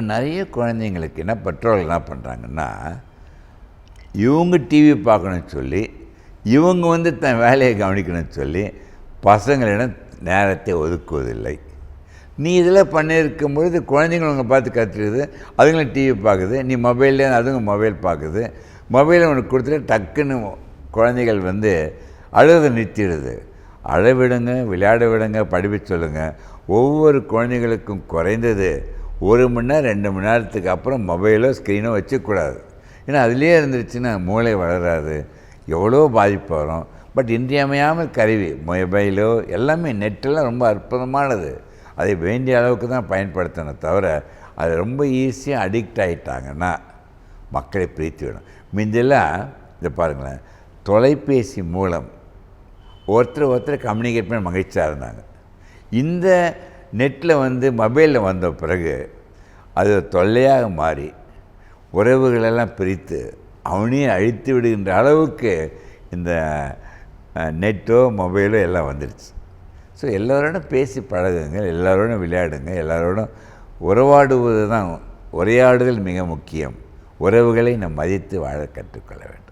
இப்போ நிறைய குழந்தைங்களுக்கு என்ன பெற்றோர்கள் என்ன பண்ணுறாங்கன்னா இவங்க டிவி பார்க்கணும்னு சொல்லி இவங்க வந்து தன் வேலையை கவனிக்கணும்னு சொல்லி பசங்களிடம் நேரத்தை ஒதுக்குவதில்லை. நீ இதெல்லாம் பண்ணியிருக்கும் பொழுது குழந்தைங்கள உங்களை பார்த்து கற்றுக்குது அதுங்களும் டிவி பார்க்குது நீ மொபைல்லே அதுங்க மொபைல் பார்க்குது மொபைலை உனக்கு கொடுத்துட்டு டக்குன்னு குழந்தைகள் வந்து அழுத நிறுத்திடுது. அழ விடுங்க விளையாட விடுங்க படிப்பு சொல்லுங்கள் ஒவ்வொரு குழந்தைகளுக்கும் குறைந்தது ஒரு மணி நேரம் ரெண்டு மணி நேரத்துக்கு அப்புறம் மொபைலோ ஸ்க்ரீனோ வச்சுக்கூடாது. ஏன்னா அதுலேயே இருந்துருச்சுன்னா மூளை வளராது எவ்வளோ பாதிப்பு வரும். பட் இன்றியமையாமல் கருவி மொபைலோ எல்லாமே நெட்டெல்லாம் ரொம்ப அற்புதமானது. அதை வேண்டிய அளவுக்கு தான் பயன்படுத்தணும் தவிர அது ரொம்ப ஈஸியாக அடிக்ட் ஆகிட்டாங்கன்னா மக்களை பிரித்து விடும் முந்தெல்லாம் இதை பாருங்களேன் தொலைபேசி மூலம் ஒருத்தர் ஒருத்தர் கம்யூனிகேட் பண்ணி மகிழ்ச்சியாக இருந்தாங்க. இந்த நெட்டில் வந்து மொபைலில் வந்த பிறகு அது தொல்லையாக மாறி உறவுகளெல்லாம் பிரித்து அவனையும் அழித்து விடுகின்ற அளவுக்கு இந்த நெட்டோ மொபைலோ எல்லாம் வந்துடுச்சு. ஸோ எல்லோரோடும் பேசி பழகுங்க எல்லோரோடும் விளையாடுங்க எல்லாரோடும் உறவாடுவது தான் உரையாடுதல் மிக முக்கியம். உறவுகளை நம் மதித்து வாழ கற்றுக்கொள்ள வேண்டும்.